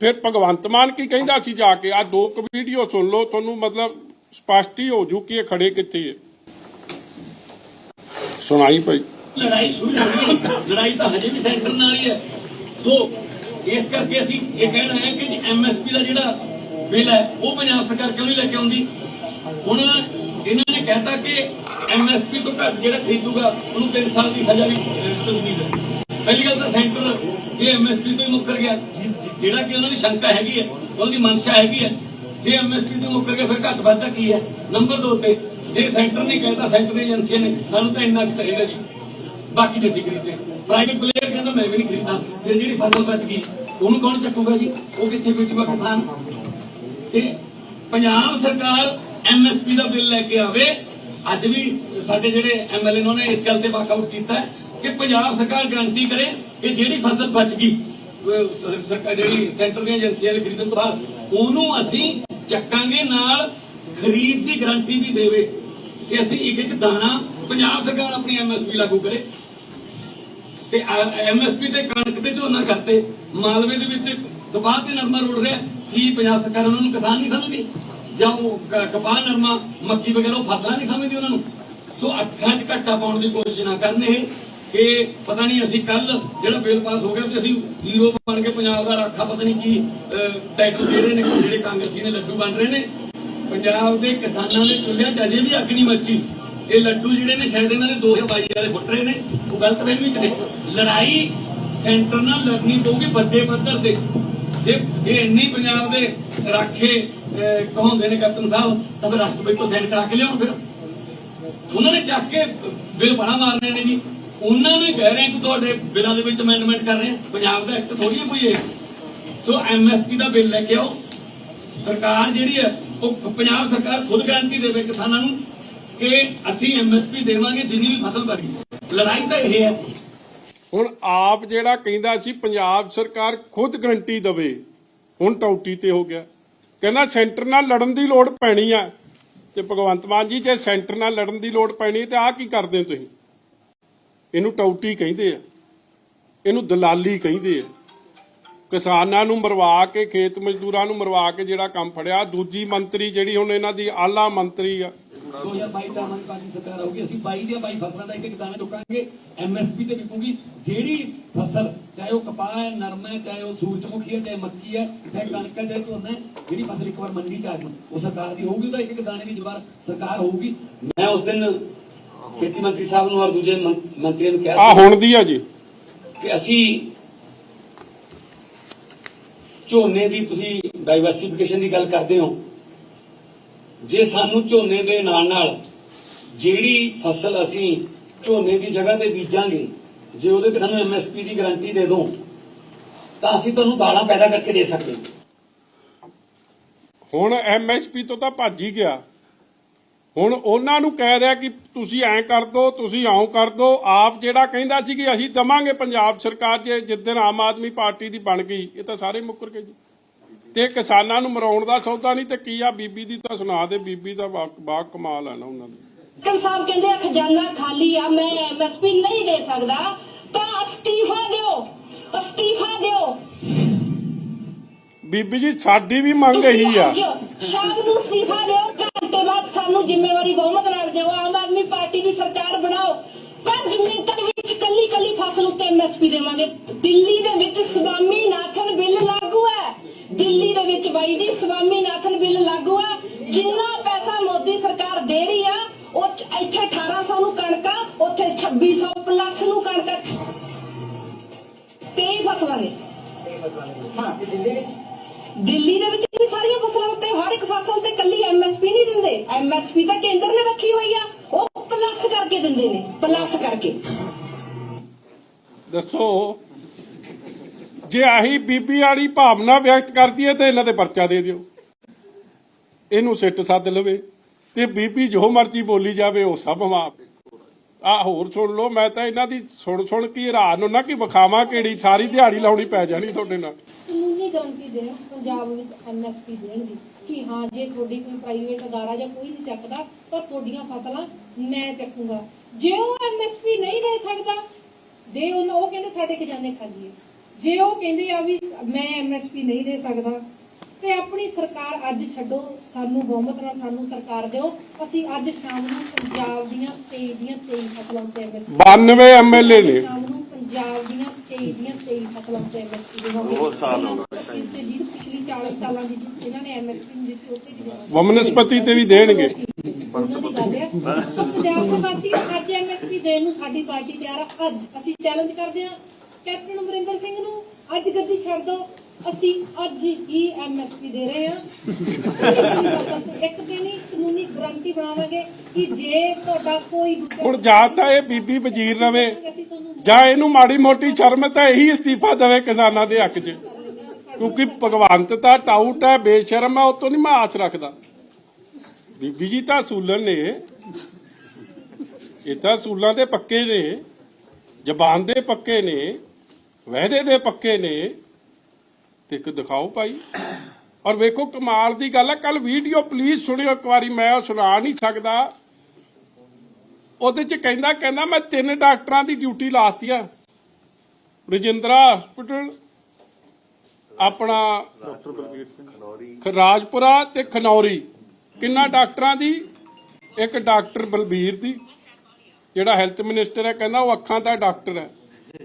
ਫਿਰ ਭਗਵੰਤ ਮਾਨ ਕੀ ਕਹਿੰਦਾ ਸੀ ਜਾ ਕੇ? ਆ ਦੋ ਕੁ ਵੀਡੀਓ ਸੁਣ ਲਓ, ਤੁਹਾਨੂੰ ਮਤਲਬ ਸਪਸ਼ਟ ਹੀ ਹੋ ਜੂ ਕਿ ਇਹ ਖੜੇ ਕਿੱਥੇ ਹੈ ਸੁਣਾਈ ਭਾਈ। ਲੜਾਈ ਸ਼ੁਰੂ ਹੋ ਗਈ। ਲੜਾਈ ਤਾਂ ਹਜੇ ਵੀ ਸੈਂਟਰ ਨਾਲ ਹੀ ਹੈ ਸੋ, ਇਸ ਕਰਕੇ ਅਸੀਂ ਇਹ ਕਹਿਣਾ ਹੈ ਕਿ ਜੀ ਐਮਐਸਪੀ ਦਾ ਜਿਹੜਾ ਬਿੱਲ ਹੈ ਉਹ ਪੰਜਾਬ ਸਰਕਾਰ ਕਿਉਂ ਨਹੀਂ ਲੈ ਕੇ ਆਉਂਦੀ? ਹੁਣ ਇਹਨਾਂ ਨੇ ਕਹਿਤਾ ਕਿ ਐਮਐਸਪੀ ਤੋਂ ਘੱਟ ਜਿਹੜਾ ਖਰੀਦੂਗਾ, ਉਹਨੂੰ 3 ਸਾਲ ਦੀ ਸਜ਼ਾ ਵੀ ਤਜਵੀਜ਼ ਹੈ ਪਹਿਲੀ ਗੱਲ ਤਾਂ ਸੈਂਟਰ ਜੇ ਐਮਐਸਪੀ ਤੋਂ ਹੀ ਮੁੱਕਰ ਗਿਆ, ਜਿਹੜਾ ਕਿ ਉਹਨਾਂ ਦੀ ਸ਼ੰਕਾ ਹੈਗੀ ਹੈ, ਉਹਨਾਂ ਦੀ ਮਨਸ਼ਾ ਹੈਗੀ ਹੈ, ਜੇ ਐਮਐਸਪੀ ਤੋਂ ਮੁੱਕਰ ਗਿਆ, ਫਿਰ ਘੱਟ ਵਾਧਾ ਕੀ ਹੈ? ਨੰਬਰ 2 ਤੇ, ਜੇ ਸੈਂਟਰ ਨਹੀਂ ਕਹਿੰਦਾ, ਸੈਂਟਰ ਦੀ ਏਜੰਸੀਆਂ ਨੇ, ਸਾਨੂੰ ਤਾਂ ਇੰਨਾ ਕੁ ਚਾਹੀਦਾ ਜੀ। ਬਾਕੀ ਜੇ ਅਸੀਂ ਖਰੀਦਦੇ ਪ੍ਰਾਈਵੇਟ ਪਲੇਅਰ ਕਹਿੰਦਾ, ਮੈਂ ਵੀ ਨਹੀਂ ਖਰੀਦਦਾ। ਤੇ ਜਿਹੜੀ ਫਸਲ ਬਚ ਗਈ, ਉਹਨੂੰ ਕੌਣ ਚੱਕੂਗਾ ਜੀ? ਉਹ ਕਿੱਥੇ ਵੇਚੂਗਾ ਕਿਸਾਨ? ਤੇ ਪੰਜਾਬ ਸਰਕਾਰ ਐਮਐਸਪੀ ਦਾ ਬਿੱਲ ਲੈ ਕੇ ਆਵੇ। ਅੱਜ ਵੀ ਸਾਡੇ ਜਿਹੜੇ ਐਮਐਲਏ ਨੇ ਇਸ ਗੱਲ ਤੇ ਵਾਕਆਊਟ ਕੀਤਾ ਕਿ ਪੰਜਾਬ ਸਰਕਾਰ ਗਰੰਟੀ ਕਰੇ ਕਿ ਜਿਹੜੀ ਫਸਲ ਬਚ ਗਈ ਸਰਕਾਰ ਜਿਹੜੀ ਸੈਂਟਰ ਦੀਆਂ ਏਜੰਸੀਆਂ ਦੇ ਖਰੀਦਣ ਤੋਂ ਬਾਅਦ, ਉਹਨੂੰ ਅਸੀਂ ਚੱਕਾਂਗੇ ਨਾਲ ਖਰੀਦ ਦੀ ਗਰੰਟੀ ਵੀ ਦੇਵੇ ਕਿ ਅਸੀਂ ਇੱਕ ਇੱਕ ਦਾਣਾ ਪੰਜਾਬ ਸਰਕਾਰ ਆਪਣੀ ਐਮਐਸਪੀ ਲਾਗੂ ਕਰੇ। ਤੇ ਐਮਐਸਪੀ ਤੇ ਕਣਕ ਤੇ ਝੋਨਾ ਕਰਤੇ, ਮਾਲਵੇ ਦੇ ਵਿੱਚ ਕਪਾਹ ਤੇ ਨਰਮਾ ਰੁੜ ਰਿਹਾ, ਕੀ ਪੰਜਾਬ ਸਰਕਾਰ ਉਹਨਾਂ ਨੂੰ ਕਿਸਾਨ ਨਹੀਂ ਸਮਝਦੀ? ਜਾਂ ਉਹ ਕਪਾਹ, ਨਰਮਾ, ਮੱਕੀ ਵਗੈਰਾ ਉਹ ਫਸਲਾਂ ਨਹੀਂ ਸਮਝਦੀ ਉਹਨਾਂ ਨੂੰ? ਸੋ ਅੱਖਾਂ 'ਚ ਘੱਟਾ ਪਾਉਣ ਦੀ ਕੋਸ਼ਿਸ਼ ਨਾ ਕਰਨ ਇਹ। ਕਿ ਪਤਾ ਨਹੀਂ ਅਸੀਂ ਕੱਲ ਜਿਹੜਾ ਬਿੱਲ ਪਾਸ ਹੋ ਗਿਆ ਤੇ ਅਸੀਂ ਹੀਰੋ ਬਣ ਕੇ ਪੰਜਾਬ ਦਾ ਰਾਖਾ ਪਤਾ ਨਹੀਂ ਕੀ ਅਹ, ਟਾਈਟਲ ਦੇ ਰਹੇ ਨੇ ਜਿਹੜੇ ਕਾਂਗਰਸੀ ਨੇ ਲੱਡੂ ਬਣ ਰਹੇ ਨੇ। ਪੰਜਾਬ ਦੇ ਕਿਸਾਨਾਂ ਦੇ ਚੁੱਲ੍ਹਿਆਂ 'ਚ ਅਜੇ ਵੀ ਅੱਗ ਨਹੀਂ ਮੱਚੀ। ਇਹ ਲੱਡੂ ਜਿਹੜੇ ਨੇ ਸ਼ਾਇਦ ਇਹਨਾਂ ਦੇ 2022 ਵਾਲੇ ਫੁੱਟ ਰਹੇ ਨੇ। ਉਹ ਗਲਤ ਫਹਿਮੀ ਚ ਨੇ ਲੜਾਈ ਸੈਂਟਰ ਨਾਲ ਲੜਨੀ ਪਊਗੀ ਵੱਡੇ ਪੱਧਰ ਤੇ। ਜੇ ਇਹ ਇੰਨੀ ਪੰਜਾਬ ਦੇ ਰਾਖੇ ਕਹਾਉਂਦੇ ਨੇ ਕੈਪਟਨ ਸਾਹਿਬ ਤਾਂ ਫਿਰ ਰਾਸ਼ਟਰਪਤੀ ਤੋਂ ਸੈਂਟ ਆ ਕੇ ਲਿਆਉਣ ਫਿਰ। ਉਹਨਾਂ ਨੇ ਚੱਕ ਕੇ ਬਿੱਲ ਬਣਾ ਮਾਰਨੇ ਨੇ ਜੀ। ਉਹਨਾਂ ਨੂੰ ਕਹਿ ਰਹੇ ਕਿ ਤੁਹਾਡੇ ਬਿੱਲਾਂ ਦੇ ਵਿੱਚ ਅਮੈਂਡਮੈਂਟ ਕਰ ਰਹੇ ਪੰਜਾਬ ਦਾ ਐਕਟ ਥੋੜੀ ਹੈ ਕੋਈ ਇਹ? ਸੋ ਐਮਐਸਪੀ ਦਾ ਬਿੱਲ ਲੈ ਕੇ ਆਓ। ਸਰਕਾਰ ਜਿਹੜੀ ਹੈ, ਉਹ ਪੰਜਾਬ ਸਰਕਾਰ ਖੁਦ ਗਾਰੰਟੀ ਦੇਵੇ ਕਿਸਾਨਾਂ ਨੂੰ ਕਿ ਅਸੀਂ ਐਮਐਸਪੀ ਦੇਵਾਂਗੇ, ਜਿੰਨੀ ਵੀ ਫਸਲ ਬਣੀ। ਲੜਾਈ ਤਾਂ ਇਹ ਹੈ। ਹੁਣ ਆਪ ਜਿਹੜਾ ਕਹਿੰਦਾ ਸੀ, ਪੰਜਾਬ ਸਰਕਾਰ ਖੁਦ ਗਰੰਟੀ ਦਵੇ, ਹੁਣ ਟੌਟੀ ਤੇ ਹੋ ਗਿਆ। ਕਹਿੰਦਾ ਸੈਂਟਰ ਨਾਲ ਲੜਨ ਦੀ ਲੋੜ ਪੈਣੀ ਆ। ਤੇ ਭਗਵੰਤ ਮਾਨ ਜੀ, ਜੇ ਸੈਂਟਰ ਨਾਲ ਲੜਨ ਦੀ ਲੋੜ ਪੈਣੀ, ਤੇ ਆਹ ਕੀ ਕਰਦੇ ਹੋ ਤੁਸੀਂ? ਇਹਨੂੰ ਟੌਟੀ ਕਹਿੰਦੇ ਆ। ਇਹਨੂੰ ਦਲਾਲੀ ਕਹਿੰਦੇ ਆ। ਕਿਸਾਨਾਂ ਨੂੰ ਮਰਵਾ ਕੇ, ਖੇਤ ਮਜ਼ਦੂਰਾਂ ਨੂੰ ਮਰਵਾ ਕੇ ਜਿਹੜਾ ਕੰਮ ਫੜਿਆ, ਦੂਜੀ ਮੰਤਰੀ ਜਿਹੜੀ ਹੁਣ ਇਹਨਾਂ ਦੀ ਆਲਾ ਮੰਤਰੀ ਆ। 2022 ਤਾਂ ਆਮ ਪਾਰਟੀ ਸਰਕਾਰ ਆਊਗੀ, ਅਸੀਂ 22 ਦੀਆਂ 22 ਫਸਲਾਂ ਦਾ ਇੱਕ ਇੱਕ ਦਾਣਾ ਚੁੱਕਾਂਗੇ ਐਮਐਸਪੀ ਤੇ ਵਿਕੂਗੀ। ਜਿਹੜੀ ਫਸਲ, ਚਾਹੇ ਉਹ ਕਪਾਹ ਹੈ, ਨਰਮਾ ਹੈ, ਚਾਹੇ ਉਹ ਸੂਰਜਮੁਖੀ ਹੈ, ਚਾਹੇ ਮੱਕੀ ਹੈ, ਚਾਹੇ ਕਣਕ ਹੈ, ਚਾਹੇ ਝੋਨਾ ਹੈ, ਜਿਹੜੀ ਫਸਲ ਇੱਕ ਵਾਰ ਮੰਡੀ ਚ ਆ ਗਈ ਉਹ ਸਰਕਾਰ ਦੀ ਹੋਊਗੀ ਤਾਂ ਇੱਕ ਇੱਕ ਦਾਣੇ ਦੀ ਜਵਾਰ ਸਰਕਾਰ ਹੋਊਗੀ। ਮੈਂ ਉਸ ਦਿਨ ਖੇਤੀ ਮੰਤਰੀ ਸਾਹਿਬ ਨੂੰ ਔਰ ਦੂਜੇ ਮੰਤਰੀਆਂ ਨੂੰ ਆ ਕਿਹਾ ਹੁਣ ਦੀ ਆ ਜੀ। ਕਿ ਅਸੀਂ ਝੋਨੇ ਦੀ ਤੁਸੀਂ ਡਾਈਵਰਸਿਫਿਕੇਸ਼ਨ ਦੀ ਗੱਲ ਕਰਦੇ ਹੋ। ਜੇ ਸਾਨੂੰ ਝੋਨੇ ਦੇ ਨਾਲ ਨਾਲ ਜਿਹੜੀ ਫਸਲ ਅਸੀਂ ਝੋਨੇ ਦੀ ਜਗ੍ਹਾ ਤੇ ਬੀਜਾਂਗੇ ਜੇ ਉਹਦੇ ਤੇ ਸਾਨੂੰ ਐਮਐਸਪੀ ਦੀ ਗਾਰੰਟੀ ਦੇ ਦੋ ਤਾਂ ਅਸੀਂ ਤੁਹਾਨੂੰ ਦਾਣਾ ਪੈਦਾ ਕਰਕੇ ਦੇ ਸਕਦੇ ਹਾਂ। ਹੁਣ ਐਮਐਸਪੀ ਤੋਂ ਤਾਂ ਭੱਜ ਹੀ ਗਿਆ। ਹੁਣ ਉਹਨਾਂ ਨੂੰ ਕਹਿ ਰਿਹਾ ਕਿ ਤੁਸੀਂ ਐਂ ਕਰ ਦੋ ਤੁਸੀਂ ਆਉਂ ਕਰ ਦੋ। ਆਪ ਜਿਹੜਾ ਕਹਿੰਦਾ ਸੀ ਕਿ ਅਸੀਂ ਦਵਾਂਗੇ ਪੰਜਾਬ ਸਰਕਾਰ ਜੇ ਜਿੱਦਣ ਆਮ ਆਦਮੀ ਪਾਰਟੀ ਦੀ ਬਣ ਗਈ ਇਹ ਤਾਂ ਸਾਰੇ ਮੁੱਕਰ ਗਏ ਜੀ। ਤੇ ਕਿਸਾਨਾਂ ਨੂੰ ਮਰਾਉਣ ਦਾ ਸੌਦਾ ਨਹੀਂ ਤੇ ਕੀ ਆ ਬੀਬੀ ਦੀ ਤਾਂ ਸੁਣਾ ਦੇ ਬੀਬੀ ਦਾ ਬਾ ਕਮਾਲ ਆ ਨਾ ਉਹਨਾਂ ਦੀ। ਕਮ ਸਾਹਿਬ ਕਹਿੰਦੇ ਆ ਖਜ਼ਾਨਾ ਖਾਲੀ ਆ ਮੈਂ ਐਮਐਸਪੀ ਨਹੀਂ ਦੇ ਸਕਦਾ। ਤਾਂ ਅਸਤੀਫਾ ਦਿਓ ਅਸਤੀਫਾ ਦਿਓ। ਬੀਬੀ ਜੀ ਸਾਡੀ ਵੀ ਮੰਗ ਇਹੀ ਆ। ਸ਼ਾਮ ਨੂੰ ਅਸਤੀਫਾ ਦਿਓ ਘੰਟੇ ਬਾਅਦ ਸਾਨੂੰ ਜ਼ਿੰਮੇਵਾਰੀ ਬਹੁਮਤ ਨਾਲ ਦਿਓ ਆਮ ਆਦਮੀ ਪਾਰਟੀ ਦੀ ਸਰਕਾਰ ਬਣਾਓ 5 ਮਿੰਟਾਂ ਦੇ ਵਿੱਚ ਕੱਲੀ ਕੱਲੀ ਫਸਲ ਉੱਤੇ ਐਮਐਸਪੀ ਦੇਵਾਂਗੇ। ਦਿੱਲੀ ਦੇ ਵਿੱਚ ਸਵਾਮੀ ਨਾਥਨ ਬਿੱਲ ਲਾਗੂ ਹੈ। ਦਿੱਲੀ ਦੇ ਵਿੱਚ ਬਾਈ ਜੀ ਸਵਾਮੀ ਨਾਥਨ ਬਿੱਲ ਲਾਗੂ ਹੈ। ਜਿੰਨਾ ਪੈਸਾ ਮੋਦੀ ਸਰਕਾਰ ਦੇ ਰਹੀ ਆ, ਉਹ ਇੱਥੇ 1800 ਨੂੰ ਕਣਕਾਂ ਉੱਥੇ 2600 ਪਲੱਸ ਨੂੰ ਕਣਕਾਂ 23 ਫਸਲਾਂ ਨੇ। ਹਾਂ। ਦਿੱਲੀ ਦੇ ਵਿੱਚ ਵੀ ਸਾਰੀਆਂ ਫਸਲਾਂ ਉੱਤੇ ਹਰ ਇੱਕ ਫਸਲ ਤੇ ਕੱਲੀ ਐਮਐਸਪੀ ਨਹੀਂ ਦਿੰਦੇ। ਐਮਐਸਪੀ ਤਾਂ ਕੇਂਦਰ ਨੇ ਰੱਖੀ ਹੋਈ ਆ। ਉਹ ਪਲੱਸ ਕਰਕੇ ਦਿੰਦੇ ਨੇ, ਪਲੱਸ ਕਰਕੇ। ਦੱਸੋ। ਜੇ ਆਹੀ ਬੀਬੀ ਵਾਲੀ ਭਾਵਨਾ ਵਿਅਕਤ ਕਰਦੀ ਹੈ ਤੇ ਇਹਨਾਂ ਤੇ ਪਰਚਾ ਦੇ ਦਿਓ। ਇਹਨੂੰ ਸਿੱਟ ਸੱਦ ਲਵੇ ਤੇ ਬੀਬੀ ਜੋ ਮਰਜ਼ੀ ਬੋਲੀ ਜਾਵੇ ਉਹ ਸਭ ਮਾਫ। ਆ ਹੋਰ ਸੁਣ ਲਓ, ਮੈਂ ਤਾਂ ਇਹਨਾਂ ਦੀ ਸੁਣ ਸੁਣ ਕੇ ਹੈਰਾਨ ਹੁੰਦਾ ਕਿ ਵਿਖਾਵਾਂ ਕਿਹੜੀ, ਸਾਰੀ ਦਿਹਾੜੀ ਲਾਉਣੀ ਪੈ ਜਾਣੀ ਤੁਹਾਡੇ ਨਾਲ। ਕਾਨੂੰਨੀ ਗਾਰੰਟੀ ਦੇਣ, ਪੰਜਾਬ ਵਿੱਚ ਐਮਐਸਪੀ ਦੇਣ ਕਿ ਹਾਂ, ਜੇ ਤੁਹਾਡੀ ਕੋਈ ਪ੍ਰਾਈਵੇਟ ਅਦਾਰਾ ਜਾਂ ਕੋਈ ਨਹੀਂ ਚੱਕਦਾ, ਤਾਂ ਤੁਹਾਡੀਆਂ ਫਸਲਾਂ ਮੈਂ ਚੱਕੂਗਾ। ਜੇ ਉਹ ਐਮਐਸਪੀ ਨਹੀਂ ਦੇ ਸਕਦਾ ਦੇ ਉਹਨਾਂ ਉਹ ਕਹਿੰਦੇ ਸਾਡੇ ਖਜ਼ਾਨੇ ਖਾਲੀ ਹੈ। ਜੇ ਉਹ ਕਹਿੰਦੇ ਆ ਵੀ ਮੈਂ ਐਮਐਸਪੀ ਨਹੀਂ ਦੇ ਸਕਦਾ ਤੇ ਆਪਣੀ ਸਰਕਾਰ ਅੱਜ ਛੱਡੋ ਸਾਨੂੰ ਬਹੁਮਤ ਨਾਲ ਸਾਨੂੰ ਸਰਕਾਰ ਦਿਓ। ਅਸੀਂ ਅੱਜ ਸ਼ਾਮ ਨੂੰ ਪੰਜਾਬ ਦੀਆਂ 23 ਦੀਆਂ 23 ਫਸਲਾਂ ਤੇ ਐਮਐਸਪੀ 92 ਐਮਐਲਏ ਨੇ। ਸ਼ਾਮ ਨੂੰ ਪੰਜਾਬ ਦੀਆਂ 23 ਦੀਆਂ 23 ਫਸਲਾਂ ਤੇ ਐਮਐਸਪੀ ਦੇਵਾਂਗੇ ਬਹੁਤ ਸਾਲ ਹੋ ਗਏ। ਤੇ ਜੀ ਪਿਛਲੀ 40 ਸਾਲਾਂ ਦੀ ਜੀ ਇਹਨਾਂ ਨੇ ਐਮਐਸਪੀ ਦਿੱਤੀ। ਵਮਨਸਪਤੀ ਤੇ ਵੀ ਦੇਣਗੇ। ਪੰਜਾਬ ਦੇ ਵਾਸੀ ਅੱਜ ਐਮਐਸਪੀ ਦੇਣ ਨੂੰ ਸਾਡੀ ਪਾਰਟੀ ਤਿਆਰ ਆ। ਅੱਜ ਅਸੀਂ ਚੈਲੰਜ ਕਰਦੇ ਹਾਂ ਕੈਪਟਨ ਅਮਰਿੰਦਰ ਸਿੰਘ ਨੂੰ। ਅੱਜ ਗੱਦੀ ਛੱਡ ਦਿਓ। ਅਸੀਂ ਅੱਜ ਹੀ ਐਮਐਸਪੀ ਦੇ ਰਹੇ ਹਾਂ। ਇੱਕ ਦਿਨ ਹੀ ਕਾਨੂੰਨੀ ਗਰੰਟੀ ਬਣਾਵਾਂਗੇ ਕਿ ਜੇ ਤੁਹਾਡਾ ਕੋਈ ਦੂਜਾ ਹੁਣ ਜਾਂ ਤਾਂ ਇਹ ਬੀਬੀ ਵਜ਼ੀਰ ਰਵੇ ਅਸੀਂ ਤੁਹਾਨੂੰ ਜਾਂ ਇਹਨੂੰ ਮਾੜੀ ਮੋਟੀ ਸ਼ਰਮ ਤਾਂ ਇਹੀ ਅਸਤੀਫਾ ਦੇਵੇ ਕਿਸਾਨਾਂ ਦੇ ਹੱਕ 'ਚ। ਕਿਉਂਕਿ ਭਗਵੰਤ ਤਾਂ ਟਾਊਟ ਹੈ ਬੇਸ਼ਰਮ ਹੈ ਉਹ ਤੋਂ ਨਹੀਂ ਮੈਂ ਆਸ ਰੱਖਦਾ। ਬੀਬੀ ਜੀ ਤਾਂ ਸੂਲਨ ਨੇ। ਇਹ ਤਾਂ ਸੂਲਾਂ ਦੇ ਪੱਕੇ ਨੇ ਜ਼ਬਾਨ ਦੇ ਪੱਕੇ ਨੇ ਵਾਅਦੇ ਦੇ ਪੱਕੇ ਨੇ। ਤੇ ਇੱਕ ਦਿਖਾਓ ਭਾਈ। ਔਰ ਵੇਖੋ ਕਮਾਲ ਦੀ ਗੱਲ ਹੈ ਕੱਲ ਵੀਡੀਓ ਪਲੀਜ਼ ਸੁਣਿਓ ਇੱਕ ਵਾਰੀ ਮੈਂ ਉਹ ਸੁਣਾ ਨਹੀਂ ਸਕਦਾ। ਉਹਦੇ ਚ ਕਹਿੰਦਾ ਕਹਿੰਦਾ ਮੈਂ ਤਿੰਨ ਡਾਕਟਰਾਂ ਦੀ ਡਿਊਟੀ ਲਾਤੀ ਆ ਰਜਿੰਦਰਾ ਹਸਪੀਟਲ ਆਪਣਾ ਖ- ਰਾਜਪੁਰਾ ਤੇ ਖਨੌਰੀ। ਕਿੰਨਾ ਡਾਕਟਰਾਂ ਦੀ? ਇੱਕ ਡਾਕਟਰ ਬਲਬੀਰ ਦੀ। ਜਿਹੜਾ ਹੈਲਥ ਮਿਨਿਸਟਰ ਹੈ ਕਹਿੰਦਾ ਉਹ ਅੱਖਾਂ ਦਾ ਡਾਕਟਰ ਹੈ।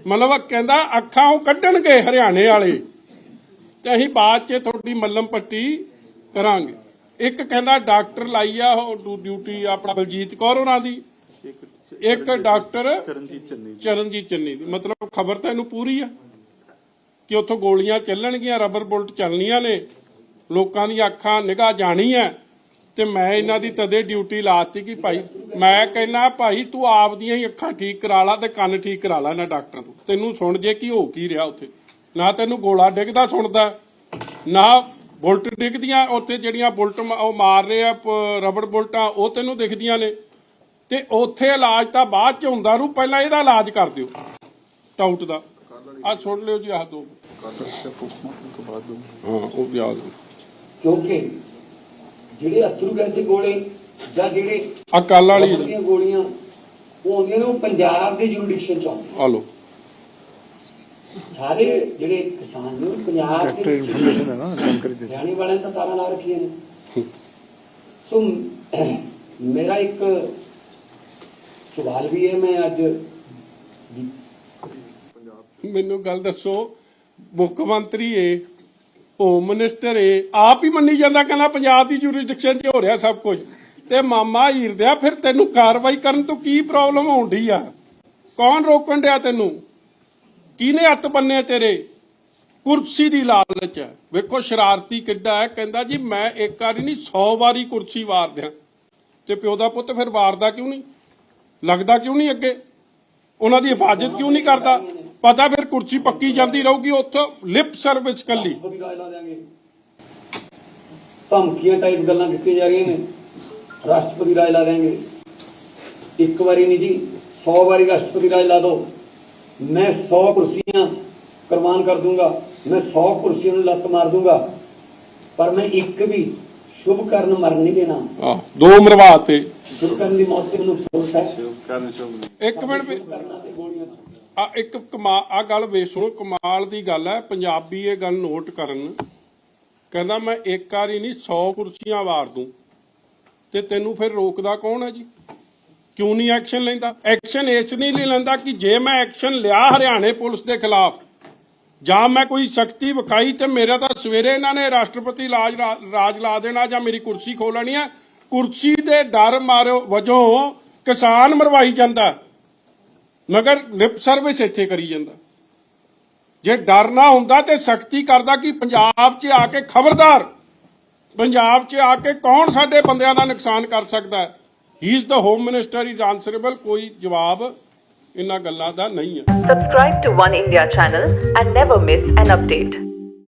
ਮਤਲਬ ਉਹ ਕਹਿੰਦਾ ਅੱਖਾਂ ਉਹ ਕੱਢਣਗੇ ਹਰਿਆਣੇ ਵਾਲੇ। ਤੇ ਅਸੀਂ ਬਾਅਦ ਚ ਤੁਹਾਡੀ ਮੱਲਮ ਪੱਟੀ ਕਰਾਂਗੇ। ਇੱਕ ਕਹਿੰਦਾ ਡਾਕਟਰ ਲਾਈ ਆ ਉਹ ਡਿਊ- ਡਿਊਟੀ ਆਪਣਾ ਬਲਜੀਤ ਕੌਰ ਉਹਨਾਂ ਦੀ। ਇੱਕ ਡਾਕਟਰ ਚਰਨਜੀਤ ਚੰਨੀ ਚਰਨਜੀਤ ਚੰਨੀ ਦੀ। ਮਤਲਬ ਖਬਰ ਤਾਂ ਇਹਨੂੰ ਪੂਰੀ ਆ। ਕਿ ਉੱਥੋਂ ਗੋਲੀਆਂ ਚੱਲਣਗੀਆਂ ਰਬਰ ਬੁਲਟ ਚੱਲਣੀਆਂ ਨੇ। ਲੋਕਾਂ ਦੀਆਂ ਅੱਖਾਂ ਨਿਗਾਹ ਜਾਣੀ ਹੈ। ਤੇ ਮੈਂ ਇਹਨਾਂ ਦੀ ਤਦੇ ਡਿਊਟੀ ਲਾਤੀ ਕਿ ਭਾਈ ਮੈਂ ਕਹਿੰਦਾ ਭਾਈ ਤੂੰ ਆਪਦੀਆਂ ਹੀ ਅੱਖਾਂ ਠੀਕ ਕਰਾ ਲਾ ਤੇ ਕੰਨ ਠੀਕ ਕਰਾ ਲਾ ਇਹਨਾਂ ਡਾਕਟਰਾਂ ਤੋਂ। ਤੈਨੂੰ ਸੁਣ ਜੇ ਕੀ ਹੋ ਕੀ ਰਿਹਾ ਉੱਥੇ। ਨਾ ਤੈਨੂੰ ਗੋਲਾ ਡਿੱਗਦਾ ਸੁਣਦਾ ਨਾ ਬੁਲਟ ਡਿੱਗਦੀਆਂ ਉੱਥੇ ਜਿਹੜੀਆਂ ਬੁਲਟ ਉਹ ਮਾਰ ਰਹੇ ਆ ਰਬੜ ਬੁਲਟਾਂ ਉਹ ਤੈਨੂੰ ਦਿਖਦੀਆਂ ਨੇ। ਤੇ ਉੱਥੇ ਇਲਾਜ ਤਾਂ ਬਾਅਦ ਚ ਹੁੰਦਾ ਨੂੰ ਪਹਿਲਾਂ ਇਹਦਾ ਇਲਾਜ ਕਰ ਦਿਓ। ਟਾਊਟ ਦਾ। ਆ ਸੁਣ ਲਿਓ ਜੀ ਆਹ ਦੋ। ਪੋਸਟਮਾਰਟਮ ਤੋਂ ਬਾਅਦ ਦੋ। ਹਾਂ ਉਹ ਯਾਦ ਕਿਉਂਕਿ ਜਿਹੜੇ ਅਥਰੂ ਗੈਸ ਦੇ ਗੋਲੇ ਜਾਂ ਜਿਹੜੇ ਆ ਕੱਲ ਵਾਲੀ ਦੀਆਂ ਗੋਲੀਆਂ ਉਹ ਆਉਂਦੀਆਂ ਨੇ ਉਹ ਪੰਜਾਬ ਦੇ ਜੁਡੀਸ਼ੀਅਲ ਚ ਆ ਲੋ ਸਾਰੇ ਜਿਹੜੇ ਕਿਸਾਨ ਨੇ ਉਹ ਪੰਜਾਬ ਦੇ ਇਨਫੋਰਮੇਸ਼ਨ ਹੈ ਨਾ ਜਾਣਕਾਰੀ ਦੇ ਹਰਿਆਣੇ ਵਾਲਿਆਂ ਨੇ ਤਾਂ ਤਾਰਾਂ ਲਾ ਰੱਖੀਆਂ ਨੇ। ਸੋ ਮੇਰਾ ਇੱਕ ਸਵਾਲ ਵੀ ਹੈ ਮੈਂ ਅੱਜ ਮੈਨੂੰ ਗੱਲ ਦੱਸੋ ਮੁੱਖ ਮੰਤਰੀ ਏ ਹੋਮ ਮਿਨਿਸਟਰ ਏ। ਆਪ ਹੀ ਮੰਨੀ ਜਾਂਦਾ, ਕਹਿੰਦਾ ਪੰਜਾਬ ਦੀ ਜੁਰਿਸਡਿਕਸ਼ਨ 'ਚ ਹੋ ਰਿਹਾ ਸਭ ਕੁਝ। ਤੇ ਮਾਮਾ ਹੀਰਦਿਆ ਫਿਰ ਤੈਨੂੰ ਕਾਰਵਾਈ ਕਰਨ ਤੋਂ ਕੀ ਪ੍ਰੋਬਲਮ ਹੋਣੀ ਆ? ਕੌਣ ਰੋਕਣ ਡਿਆ ਤੈਨੂੰ? ਕਿਹਨੇ ਹੱਥ ਬੰਨੇ ਤੇਰੇ? ਕੁਰਸੀ ਦੀ ਲਾਲਚ। ਹੈ ਵੇਖੋ, ਸ਼ਰਾਰਤੀ ਕਿੱਡਾ ਹੈ। ਕਹਿੰਦਾ ਜੀ, ਮੈਂ ਇੱਕ ਵਾਰੀ ਨਹੀਂ 100 ਵਾਰੀ ਕੁਰਸੀ ਵਾਰ ਦਿਆਂ ਤੇ ਪਿਓ ਦਾ ਪੁੱਤ ਫਿਰ ਵਾਰਦਾ ਕਿਉਂ ਨਹੀਂ? ਲੱਗਦਾ ਕਿਉਂ ਨਹੀਂ ਅੱਗੇ? ਉਹਨਾਂ ਦੀ ਹਿਫਾਜ਼ਤ ਕਿਉਂ ਨਹੀਂ ਕਰਦਾ? ਪਤਾ ਫਿਰ ਕੁਰਸੀ ਪੱਕੀ ਜਾਂਦੀ ਰਹੂਗੀ ਉੱਥੋਂ ਲਿਪ ਸਰਵਿਸ ਕੱਲੀ। ਧਮਕੀਆਂ ਟਾਈਪ ਗੱਲਾਂ ਕੀਤੀਆਂ ਜਾ ਰਹੀਆਂ ਨੇ। ਰਾਸ਼ਟਰਪਤੀ ਰਾਜ ਲਾ ਦਿਆਂਗੇ। ਇੱਕ ਵਾਰੀ ਨਹੀਂ ਜੀ 100 ਵਾਰੀ ਰਾਸ਼ਟਰਪਤੀ ਰਾਜ ਲਾ ਦਿਓ। ਮੈਂ 100 ਕੁਰਸੀਆਂ ਕੁਰਬਾਨ ਕਰ ਦੂੰਗਾ। ਮੈਂ 100 ਕੁਰਸੀਆਂ ਨੂੰ ਲੱਤ ਮਾਰ ਦੂੰਗਾ। ਪਰ ਮੈਂ ਇੱਕ ਵੀ ਸ਼ੁਭ ਕਰਨ ਮਰਨ ਨਹੀਂ ਦੇਣਾ। ਦੋ ਮਰਵਾ ਤੇ। ਸ਼ੁਭ ਕਰਨ ਦੀ ਮੌਤ ਤੇ ਮੈਨੂੰ ਅਫਸੋਸ ਹੈ। ਇੱਕ ਮਿੰਟ ਆ ਇੱਕ ਕਮਾ, ਆ ਗੱਲ ਵੇ ਸੁਣੋ, ਕਮਾਲ ਦੀ ਗੱਲ ਹੈ, ਪੰਜਾਬੀ ਇਹ ਗੱਲ ਨੋਟ ਕਰਨ। ਕਹਿੰਦਾ ਮੈਂ ਇੱਕ ਵਾਰੀ ਨਹੀਂ 100 ਕੁਰਸੀਆਂ ਵਾਰ ਦੂੰ। ਤੇ ਤੈਨੂੰ ਫਿਰ ਰੋਕਦਾ ਕੌਣ ਹੈ ਜੀ? ਕਿਉਂ ਨਹੀਂ ਐਕਸ਼ਨ ਲੈਂਦਾ? ਐਕਸ਼ਨ ਇਸ ਨਹੀਂ ਲਈ ਲੈਂਦਾ ਕਿ ਜੇ ਮੈਂ ਐਕਸ਼ਨ ਲਿਆ ਹਰਿਆਣੇ ਪੁਲਿਸ ਦੇ ਖਿਲਾਫ, ਜਾਂ ਮੈਂ ਕੋਈ ਸ਼ਕਤੀ ਵਿਖਾਈ ਤੇ ਮੇਰਾ ਤਾਂ ਸਵੇਰੇ ਇਹਨਾਂ ਨੇ ਰਾਸ਼ਟਰਪਤੀ ਰਾਜ ਰਾਜ ਲਾ ਦੇਣਾ ਜਾਂ ਮੇਰੀ ਕੁਰਸੀ ਖੋਹ ਲੈਣੀ ਹੈ, ਕੁਰਸੀ ਦੇ ਡਰ ਮਾਰਿਓ ਵਜੋਂ ਕਿਸਾਨ ਮਰਵਾਈ ਜਾਂਦਾ। ਮਗਰ ਲਿਪ ਸਰਵਿਸ ਇੱਥੇ ਕਰੀ ਜਾਂਦਾ। ਜੇ ਡਰ ਨਾ ਹੁੰਦਾ ਤੇ ਸਖਤੀ ਕਰਦਾ ਕਿ ਪੰਜਾਬ 'ਚ ਆ ਕੇ ਖਬਰਦਾਰ, ਪੰਜਾਬ 'ਚ ਆ ਕੇ ਕੌਣ ਸਾਡੇ ਬੰਦਿਆਂ ਦਾ ਨੁਕਸਾਨ ਕਰ ਸਕਦਾ ਹੈ? He is the home minister is answerable ਕੋਈ ਜਵਾਬ ਇਹਨਾਂ ਗੱਲਾਂ ਦਾ ਨਹੀਂ ਹੈ। Subscribe to One India channel and never miss an update.